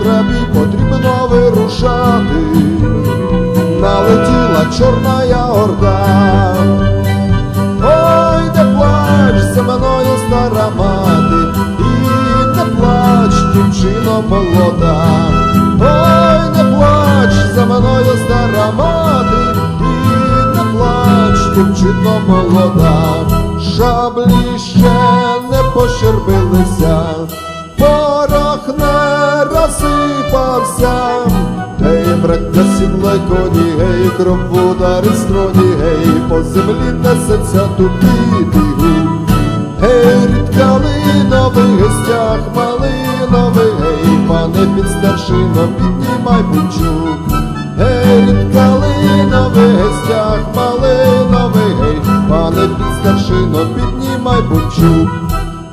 Бій потрібно вирушати, налетіла чорна орда. Ой, не плач за мною стара мати, і не плач, дівчино молода. Ой, не плач за мною стара мати, і не плач, дівчино молода. Шаблі ще не пощербилися, розсипався. Гей, браття, сідлай коні, гей, кров удари строні, гей, по землі несеться тут бігу. Гей, рід калиновий, гостях малиновий, гей, пане підстаршино, піднімай бучук. Гей, рід калиновий, гостях малиновий, гей, пане підстаршино, піднімай бучук.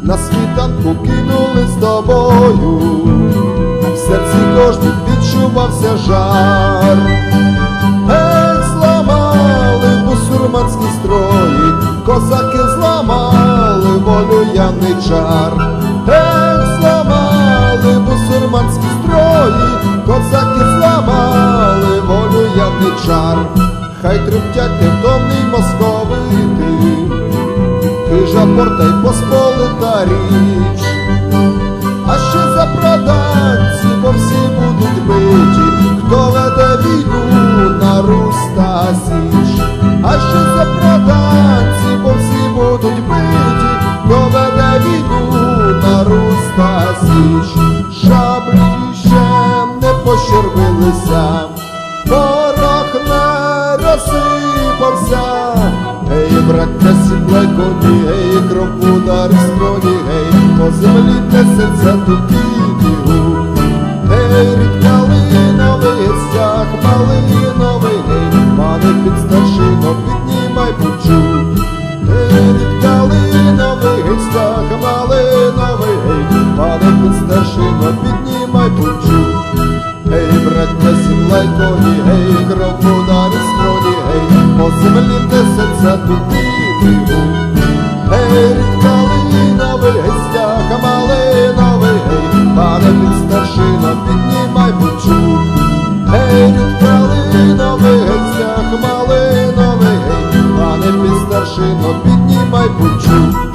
На світанку кинули з тобою кожним відчувався жар. Ей, зламали бусурманські строї, козаки зламали волю яничар. Ей, зламали бусурманські строї, козаки зламали волю яничар. Хай тремтять невтомний московити, хижа порта й посполита річ. А що за проданці, бо всі будуть биті, хто веде війну на Русь та Січ. А що за проданці, бо всі будуть биті, хто веде війну на Русь та Січ. Шаблі ще не пощербилися, порох не розсипався. Ей, браття, сідлай коні, гей, кров удари строні, гей, по землі несеться тут пане піднімай бучу. Гей, браття, сідлай коні, гей, кров удари строні, гей, по землі несеться тут бігу. Гей, рід калиновий, гей, стяг малиновий, гей, пане підстаршино, піднімай бучу. Гей, рід калиновий, гей, стяг малиновий, гей, пане підстаршино, піднімай бучу.